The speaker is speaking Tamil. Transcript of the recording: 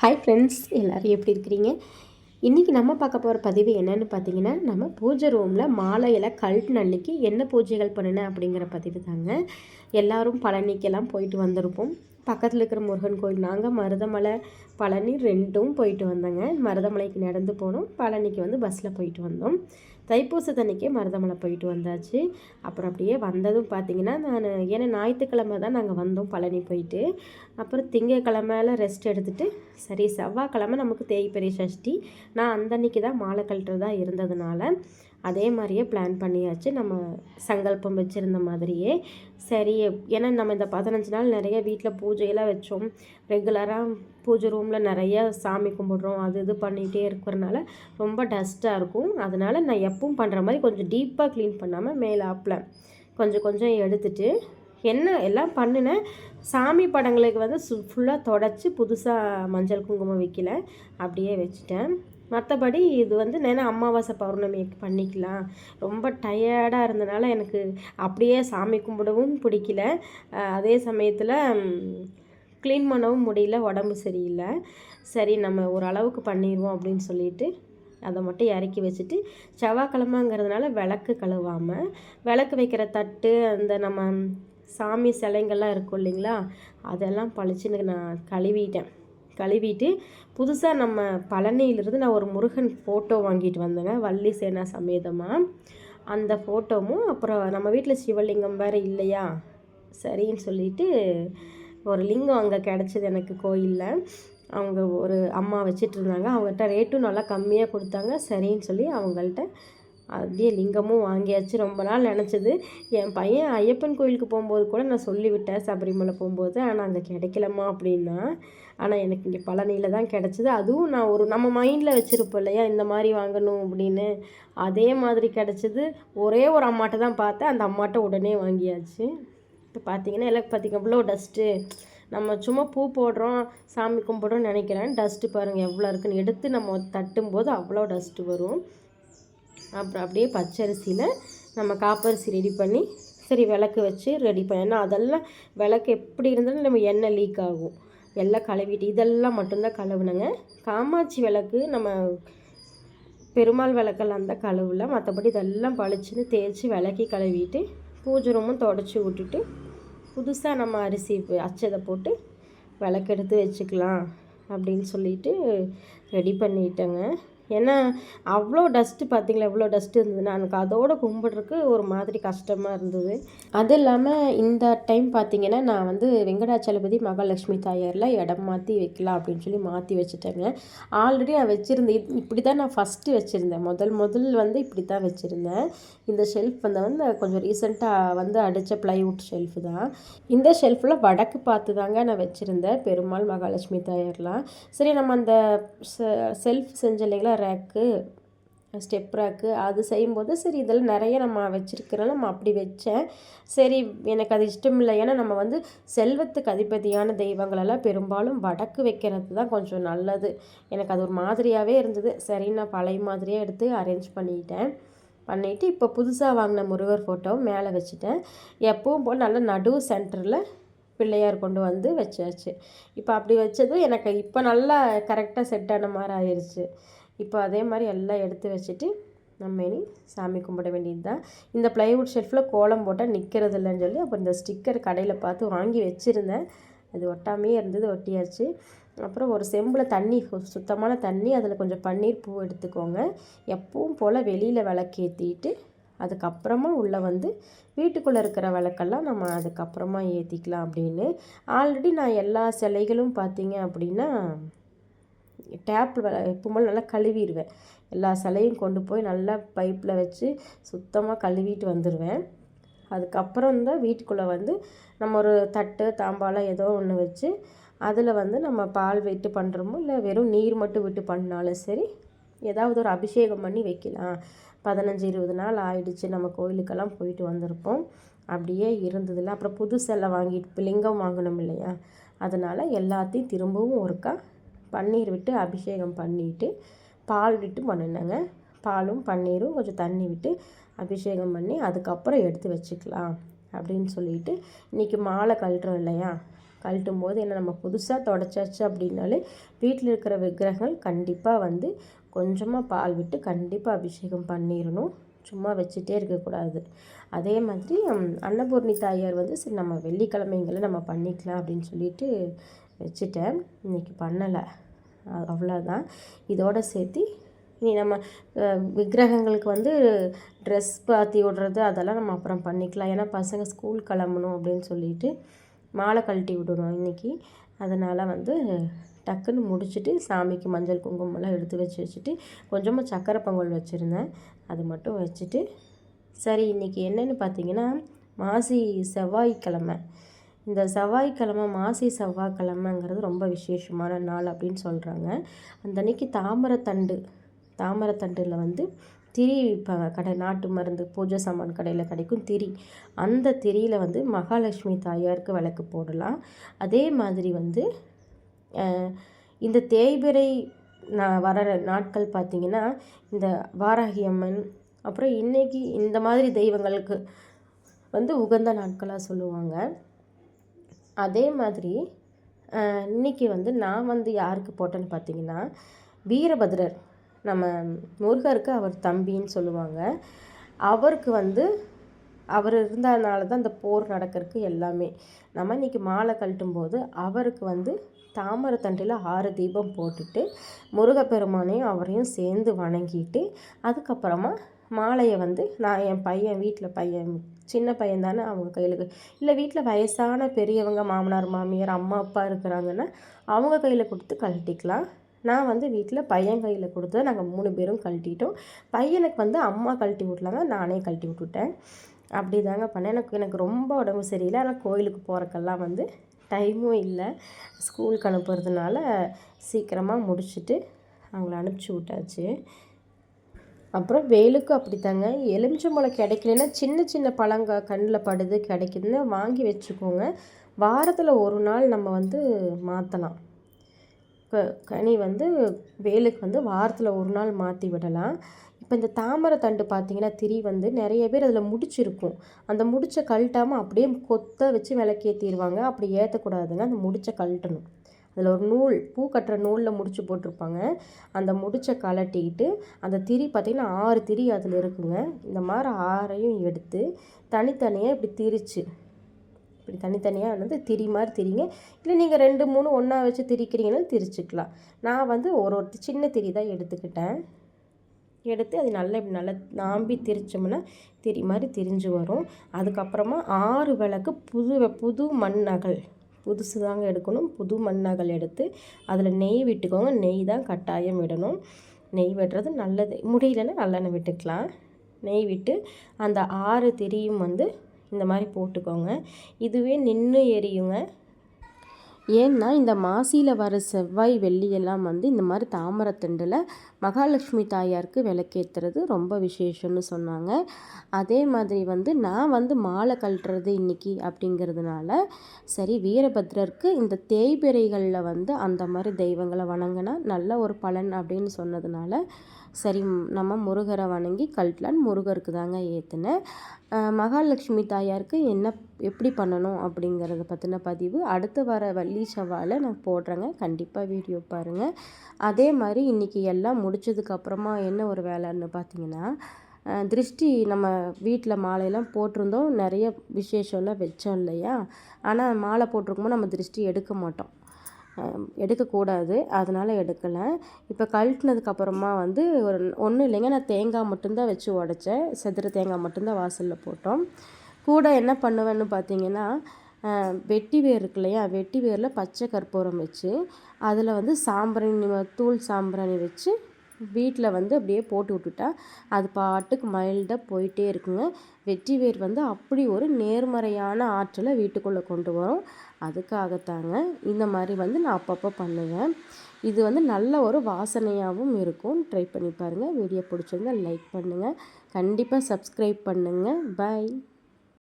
ஹாய் ஃப்ரெண்ட்ஸ் எல்லோரும் எப்படி இருக்கிறீங்க? இன்றைக்கி நம்ம பார்க்க போகிற பதிவு என்னென்னு பார்த்தீங்கன்னா நம்ம பூஜை ரூமில் மாலையில் கழட்டின அன்னைக்கு என்ன பூஜைகள் பண்ணினேன் அப்படிங்கிற பதிவு தாங்க. எல்லோரும் பழனிக்கெல்லாம் போயிட்டு வந்திருப்போம். பக்கத்தில் இருக்கிற முருகன் கோயில். நாங்கள் மருதமலை பழனி ரெண்டும் போயிட்டு வந்தோங்க. மருதமலைக்கு நடந்து போனோம். பழனிக்கு வந்து பஸ்ஸில் போயிட்டு வந்தோம். தைப்பூசத்தன்னைக்கே மருதமலை போயிட்டு வந்தாச்சு. அப்புறம் அப்படியே வந்ததும் பார்த்தீங்கன்னா நான் ஏன்னா ஞாயிற்றுக்கிழமை தான் நாங்கள் வந்தோம் பழனி போயிட்டு. அப்புறம் திங்கக்கிழமையில் ரெஸ்ட் எடுத்துகிட்டு சரி செவ்வாய்க்கிழமை நமக்கு தேய்பெரிய சஷ்டி. நான் அந்த அன்னைக்கு தான் மாலை கழட்டுறதா இருந்ததுனால அதே மாதிரியே பிளான் பண்ணியாச்சு. நம்ம சங்கல்பம் வச்சுருந்த மாதிரியே. சரி ஏன்னா நம்ம இந்த பதினஞ்சு நாள் நிறைய வீட்டில் பூஜையெல்லாம் வச்சோம். ரெகுலராக பூஜை ரூமில் நிறைய சாமி கும்பிட்றோம் அது இது பண்ணிகிட்டே இருக்கிறனால ரொம்ப டஸ்ட்டாக இருக்கும். அதனால் நான் எப்பவும் பண்ணுற மாதிரி கொஞ்சம் டீப்பாக க்ளீன் பண்ணாமல் மேலாப்பில் கொஞ்சம் கொஞ்சம் எடுத்துட்டு என்ன எல்லாம் பண்ணினேன் சாமி படங்களுக்கு வந்து சு ஃபுல்லாக தொடச்சி புதுசாக மஞ்சள் குங்குமம் வைக்கல. அப்படியே வச்சுட்டேன். மற்றபடி இது வந்து நான் அமாவாசை பௌர்ணமிக்கு பண்ணிக்கலாம். ரொம்ப டயர்டாக இருந்தனால எனக்கு அப்படியே சாமி கும்பிடவும் பிடிக்கல. அதே சமயத்தில் க்ளீன் பண்ணவும் முடியல உடம்பு சரியில்லை. சரி நம்ம ஓரளவுக்கு பண்ணிடுவோம் அப்படின்னு சொல்லிட்டு அதை மட்டும் இறக்கி வச்சுட்டு செவ்வாய்க்கிழமைங்கிறதுனால விளக்கு கழுவாமல் விளக்கு வைக்கிற தட்டு அந்த நம்ம சாமி சிலைங்கள்லாம் இருக்கும் இல்லைங்களா அதெல்லாம் பழிச்சுன்னு நான் கழுவிட்டேன். கழுவிட்டு புதுசாக நம்ம பழனியிலிருந்து நான் ஒரு முருகன் ஃபோட்டோ வாங்கிட்டு வந்தேங்க வள்ளி சேனா சமேதமாக அந்த ஃபோட்டோவும் அப்புறம் நம்ம வீட்டில் சிவலிங்கம் வேறு இல்லையா? சரின்னு சொல்லிட்டு ஒரு லிங்கம் அங்கே கிடச்சிது எனக்கு கோயிலில். அவங்க ஒரு அம்மா வச்சிட்ருந்தாங்க அவங்ககிட்ட ரேட்டும் நல்லா கம்மியாக கொடுத்தாங்க. சரின்னு சொல்லி அவங்கள்ட்ட அப்படியே லிங்கமும் வாங்கியாச்சு. ரொம்ப நாள் நினச்சது. என் பையன் ஐயப்பன் கோயிலுக்கு போகும்போது கூட நான் சொல்லிவிட்டேன் சபரிமலை போகும்போது. ஆனால் அங்கே கிடைக்கலம்மா அப்படின்னா ஆனால் எனக்கு இங்கே பழனியில் தான் கிடச்சிது. அதுவும் நான் ஒரு நம்ம மைண்டில் வச்சுருப்போம் இல்லையா? இந்த மாதிரி வாங்கணும் அப்படின்னு. அதே மாதிரி கிடச்சிது. ஒரே ஒரு அம்மாட்ட தான் பார்த்தேன். அந்த அம்மாட்ட உடனே வாங்கியாச்சு. இப்போ பார்த்தீங்கன்னா எல்லாம் பார்த்திங்க அவ்வளோ டஸ்ட்டு நம்ம சும்மா பூ போடுறோம் சாமி கும்பிட்றோம்னு நினைக்கிறேன். டஸ்ட்டு பாருங்கள் எவ்வளோ இருக்குன்னு. எடுத்து நம்ம தட்டும்போது அவ்வளோ டஸ்ட்டு வரும். அப்புறம் அப்படியே பச்சரிசியில் நம்ம காப்பரிசி ரெடி பண்ணி சரி விளக்கு வச்சு ரெடி பண்ணி அதெல்லாம் விளக்கு எப்படி இருந்தாலும் நம்ம எண்ணெய் லீக் ஆகும். எல்லாம் கழுவிட்டு இதெல்லாம் மட்டும்தான் கழுவுனங்க காமாட்சி விளக்கு நம்ம பெருமாள் விளக்கெல்லாம் தான் கழுவல மற்றபடி இதெல்லாம் பளிச்சுன்னு தேய்ச்சி விளக்கி கழுவிட்டு பூஜை ரூமும் தொடச்சி விட்டுட்டு புதுசாக நம்ம அரிசி அச்சதை போட்டு விளக்கெடுத்து வச்சுக்கலாம் அப்படின்னு சொல்லிட்டு ரெடி பண்ணிட்டேங்க. ஏன்னா அவ்வளோ டஸ்ட்டு பார்த்தீங்களா எவ்வளோ டஸ்ட்டு இருந்ததுன்னா எனக்கு அதோடு கும்பிட்றதுக்கு ஒரு மாதிரி கஷ்டமாக இருந்தது. அது இல்லாமல் இந்த டைம் பார்த்தீங்கன்னா நான் வந்து வெங்கடாச்சலபதி மகாலட்சுமி தாயாரில் இடம் மாற்றி வைக்கலாம் அப்படின்னு சொல்லி மாற்றி வச்சுட்டேங்க. ஆல்ரெடி நான் வச்சுருந்தேன் இப்படி தான் நான் ஃபஸ்ட்டு வச்சுருந்தேன். முதல் முதல் வந்து இப்படி தான் வச்சுருந்தேன். இந்த ஷெல்ஃப் வந்து வந்து கொஞ்சம் ரீசெண்டாக வந்து அடித்த ப்ளைவுட் ஷெல்ஃபு தான். இந்த ஷெல்ஃபில் வடக்கு பார்த்து தாங்க நான் வச்சுருந்தேன் பெருமாள் மகாலட்சுமி தாயார்லாம். சரி நம்ம அந்த செல்ஃப் செஞ்ச இல்லைங்களா? ரேக்கு ஸ்டெப் ரேக்கு அது செய்யும்போது சரி இதெல்லாம் நிறைய நம்ம வச்சுருக்கிறோம். நம்ம அப்படி வச்சேன். சரி எனக்கு அது இஷ்டம் இல்லை ஏன்னா நம்ம வந்து செல்வத்துக்கு அதிபதியான தெய்வங்களெல்லாம் பெரும்பாலும் வடக்கு வைக்கிறது தான் கொஞ்சம் நல்லது. எனக்கு அது ஒரு மாதிரியாகவே இருந்தது. சரி நான் பழைய மாதிரியே எடுத்து அரேஞ்ச் பண்ணிட்டேன். பண்ணிவிட்டு இப்போ புதுசாக வாங்கின முருகர் ஃபோட்டோவும் மேலே வச்சுட்டேன். எப்பவும் போல் நல்லா நடு சென்டரில் பிள்ளையார் கொண்டு வந்து வச்சாச்சு. இப்போ அப்படி வச்சதும் எனக்கு இப்போ நல்லா கரெக்டாக செட் ஆன மாதிரி ஆயிடுச்சு இப்போ அதே மாதிரி எல்லாம் எடுத்து வச்சுட்டு நம்ம இனி சாமி கும்பிட வேண்டியது தான் இந்த ப்ளைவுட் ஷெல்ஃபில் கோலம் போட்டால் நிற்கிறது இல்லைன்னு சொல்லி அப்புறம் இந்த ஸ்டிக்கர் கடையில் பார்த்து வாங்கி வச்சுருந்தேன். அது ஒட்டாமையே இருந்தது ஒட்டியாச்சு. அப்புறம் ஒரு செம்பில் தண்ணி சுத்தமான தண்ணி அதில் கொஞ்சம் பன்னீர் பூ எடுத்துக்கோங்க. எப்பவும் போல் வெளியில் விளக்கேற்றிட்டு அதுக்கப்புறமா உள்ளே வந்து வீட்டுக்குள்ளே இருக்கிற விளக்கெல்லாம் நம்ம அதுக்கப்புறமா ஏற்றிக்கலாம் அப்படின்னு. ஆல்ரெடி நான் எல்லா சிலைகளும் பார்த்தீங்க அப்படின்னா டேப் எப்பவும் நல்லா கழுவிடுவேன். எல்லா சிலையும் கொண்டு போய் நல்லா பைப்பில் வச்சு சுத்தமாக கழுவிட்டு வந்துடுவேன் அதுக்கப்புறம் தான் வீட்டுக்குள்ளே வந்து நம்ம ஒரு தட்டு தாம்பாலம் ஏதோ ஒன்று வச்சு அதில் வந்து நம்ம பால் விட்டு பண்ணுறோமோ இல்லை வெறும் நீர் மட்டும் விட்டு பண்ணாலும் சரி ஏதாவது ஒரு அபிஷேகம் பண்ணி வைக்கலாம். பதினஞ்சு இருபது நாள் ஆயிடுச்சு நம்ம கோயிலுக்கெல்லாம் போயிட்டு வந்திருப்போம். அப்படியே இருந்ததில்ல அப்புறம் புது செல்லை வாங்கிட்டு லிங்கம் வாங்கணும் இல்லையா? அதனால் எல்லாத்தையும் திரும்பவும் ஒருக்கா பன்னீர் விட்டு அபிஷேகம் பண்ணிவிட்டு பால் விட்டு பண்ணினேங்க பாலும் பன்னீரும் கொஞ்சம் தண்ணி விட்டு அபிஷேகம் பண்ணி அதுக்கப்புறம் எடுத்து வச்சுக்கலாம் அப்படின்னு சொல்லிட்டு இன்றைக்கி மாலை கழட்டுறோம் இல்லையா? கழட்டும் போது என்ன நம்ம புதுசாக தொடச்சாச்சு அப்படின்னாலே வீட்டில் இருக்கிற விக்கிரகங்கள் கண்டிப்பாக வந்து கொஞ்சமாக பால் விட்டு கண்டிப்பாக அபிஷேகம் பண்ணிடணும் சும்மா வச்சுட்டே இருக்கக்கூடாது. அதே மாதிரி அன்னபூர்ணி தாயார் வந்து சரி நம்ம வெள்ளிக்கிழமைங்களை நம்ம பண்ணிக்கலாம் அப்படின்னு சொல்லிட்டு வச்சுட்டேன். இன்றைக்கி பண்ணலை. அவ்வளோதான் இதோடு சேர்த்து இனி நம்ம விக்கிரகங்களுக்கு வந்து ட்ரெஸ் பாத்தி விடுறது அதெல்லாம் நம்ம அப்புறம் பண்ணிக்கலாம். ஏன்னா பசங்க ஸ்கூல் கிளம்பணும் அப்படின்னு சொல்லிட்டு மாலை கழட்டி விடணும் இன்றைக்கி அதனால் வந்து டக்குன்னு முடிச்சுட்டு சாமிக்கு மஞ்சள் குங்குமம்லாம் எடுத்து வச்சு வச்சுட்டு கொஞ்சமாக சக்கரை பொங்கல் வச்சுருந்தேன். அது மட்டும் வச்சுட்டு சரி இன்றைக்கி என்னென்னு பார்த்தீங்கன்னா மாசி செவ்வாய்க்கிழமை. இந்த செவ்வாய்க்கிழமை மாசி செவ்வாய்க்கிழமைங்கிறது ரொம்ப விசேஷமான நாள் அப்படின்னு சொல்கிறாங்க அந்த அன்னைக்கு தாமரத்தண்டு தாமரத்தண்டில் வந்து திரி விற்பாங்க கடை நாட்டு மருந்து பூஜை சாமான் கடையில் கிடைக்கும் திரி. அந்த திரியில் வந்து மகாலட்சுமி தாயாருக்கு விளக்கு போடலாம். அதே மாதிரி வந்து இந்த தேய்பிறை நான் வர நாட்கள் பார்த்திங்கன்னா இந்த வாராகி அம்மன் அப்புறம் இன்றைக்கி இந்த மாதிரி தெய்வங்களுக்கு வந்து உகந்த நாட்களாக சொல்லுவாங்க. அதே மாதிரி இன்றைக்கி வந்து நான் வந்து யாருக்கு போட்டேன்னு பார்த்தீங்கன்னா வீரபத்ரர் நம்ம முருகருக்கு அவர் தம்பின்னு சொல்லுவாங்க. அவருக்கு வந்து அவர் இருந்ததுனால தான் இந்த போர் நடக்கிறதுக்கு எல்லாமே. நம்ம இன்றைக்கி மாலை கழட்டும் போது அவருக்கு வந்து தாமரத்தண்டில் ஆறு தீபம் போட்டுட்டு முருகப்பெருமானையும் அவரையும் சேர்ந்து வணங்கிட்டு அதுக்கப்புறமா மாலையை வந்து நான் என் பையன் வீட்டில் பையன் சின்ன பையன் தானே அவங்க கையில் இல்லை வீட்டில் வயசான பெரியவங்க மாமனார் மாமியார் அம்மா அப்பா இருக்கிறாங்கன்னா அவங்க கையில் கொடுத்து கழட்டிக்கலாம். நான் வந்து வீட்டில் பையன் கையில் கொடுத்து நாங்கள் மூணு பேரும் கழட்டிட்டோம். பையனுக்கு வந்து அம்மா கழட்டி விட்லாங்க நானே கழட்டி விட்டுட்டேன். அப்படி தாங்க பண்ணேன். எனக்கு எனக்கு ரொம்ப உடம்பு சரியில்லை. ஆனால் கோயிலுக்கு போகிறக்கெல்லாம் வந்து டைமும் இல்லை. ஸ்கூலுக்கு அனுப்புறதுனால சீக்கிரமாக முடிச்சுட்டு அவங்கள அனுப்பிச்சி விட்டாச்சு. அப்புறம் வெயிலுக்கும் அப்படித்தாங்க. எலுமிச்சம்பழம் கிடைக்கலன்னா சின்ன சின்ன பழங்க கண்ணில் படுது கிடைக்குதுன்னு வாங்கி வச்சுக்கோங்க. வாரத்தில் ஒரு நாள் நம்ம வந்து மாற்றலாம் க கனி வந்து வேலுக்கு வந்து வாரத்தில் ஒரு நாள் மாற்றி விடலாம். இப்போ இந்த தாமரை தண்டு பார்த்திங்கன்னா திரி வந்து நிறைய பேர் அதில் முடிச்சிருக்கும். அந்த முடிச்ச கழட்டாமல் அப்படியே கொத்த வச்சு விளக்கேற்றிடுவாங்க அப்படி ஏற்றக்கூடாதுங்க அந்த முடிச்ச கழட்டணும். அதில் ஒரு நூல் பூ கட்டுற நூலில் முடிச்சு போட்டிருப்பாங்க. அந்த முடிச்ச கலட்டிக்கிட்டு அந்த திரி பார்த்திங்கன்னா ஆறு திரி அதில் இருக்குங்க. இந்த மாதிரி ஆறையும் எடுத்து தனித்தனியாக இப்படி திரிச்சு இப்படி தனித்தனியாக வந்து திரி மாதிரி திரிங்க. இல்லை நீங்கள் ரெண்டு மூணு ஒன்றா வச்சு திரிக்கிறீங்கன்னா திரிச்சுக்கலாம். நான் வந்து ஒரு ஒரு சின்ன திரி தான் எடுத்துக்கிட்டேன். எடுத்து அது நல்லா இப்படி நல்லா நாம்பி திரிச்சோம்னா திரி மாதிரி திரிஞ்சு வரும். அதுக்கப்புறமா ஆறு விளக்கு புது புது மண் நகல் புதுசு தாங்க எடுக்கணும். புது மண்ணகல் எடுத்து அதில் நெய் விட்டுக்கோங்க. நெய் தான் கட்டாயம் விடணும். நெய் விடுறது நல்லது. முடியலன்னா நல்லெண்ணெய் விட்டுக்கலாம். நெய் விட்டு அந்த ஆறு திரியும் வந்து இந்த மாதிரி போட்டுக்கோங்க. இதுவே நின்று எரியுங்க. ஏன்னா இந்த மாசியில் வர செவ்வாய் வெள்ளியெல்லாம் வந்து இந்த மாதிரி தாமரத்தண்டில் மகாலட்சுமி தாயாருக்கு விளக்கேற்றுறது ரொம்ப விசேஷம்னு சொன்னாங்க. அதே மாதிரி வந்து நான் வந்து மாலை கழட்டுறது இன்றைக்கி அப்படிங்கிறதுனால சரி வீரபத்ரருக்கு இந்த தேய்பிரைகளில் வந்து அந்த மாதிரி தெய்வங்களை வணங்கினா நல்ல ஒரு பலன் அப்படின்னு சொன்னதுனால சரி நம்ம முருகரை வணங்கி கல்ட்லான் முருகருக்கு தாங்க ஏற்றுனேன் மகாலட்சுமி தாயாருக்கு என்ன எப்படி பண்ணணும் அப்படிங்கிறத பற்றின பதிவு அடுத்து வர வள்ளி செவ்வாயில் நான் போடுறேங்க. கண்டிப்பாக வீடியோ பாருங்கள் அதே மாதிரி இன்றைக்கி எல்லாம் முடிச்சதுக்கப்புறமா என்ன ஒரு வேலைன்னு பார்த்தீங்கன்னா திருஷ்டி நம்ம வீட்டில் மாலையெல்லாம் போட்டிருந்தோம். நிறைய விசேஷம்லாம் வச்சோம் இல்லையா? ஆனால் மாலை போட்டிருக்கும்போது நம்ம திருஷ்டி எடுக்க மாட்டோம். எடுக்கக்கூடாது. அதனால் எடுக்கலை. இப்போ கழட்டினதுக்கப்புறமா வந்து ஒரு ஒன்றும் இல்லைங்க. நான் தேங்காய் மட்டும்தான் வச்சு உடச்சேன். செதுற தேங்காய் மட்டும்தான் வாசலில் போட்டோம். கூட என்ன பண்ணுவேன்னு பார்த்தீங்கன்னா வெட்டி வேர் இருக்கு இல்லையா? வெட்டி வேரில் பச்சை கற்பூரம் வச்சு அதில் வந்து சாம்பிராணி தூள் சாம்பிராணி வச்சு வீட்டில் வந்து அப்படியே போட்டு விட்டுட்டா அது பாட்டுக்கு மைல்டாக போயிட்டே இருக்குங்க. வெற்றி வேர் வந்து அப்படி ஒரு நேர்மறையான ஆற்றலை வீட்டுக்குள்ளே கொண்டு வரும். அதுக்காகத்தாங்க இந்த மாதிரி வந்து நான் அப்பப்போ பண்ணுவேன். இது வந்து நல்ல ஒரு வாசனையாகவும் இருக்கும். ட்ரை பண்ணி பாருங்கள் வீடியோ பிடிச்சிருந்தா லைக் பண்ணுங்கள் கண்டிப்பாக சப்ஸ்கிரைப் பண்ணுங்கள் பாய்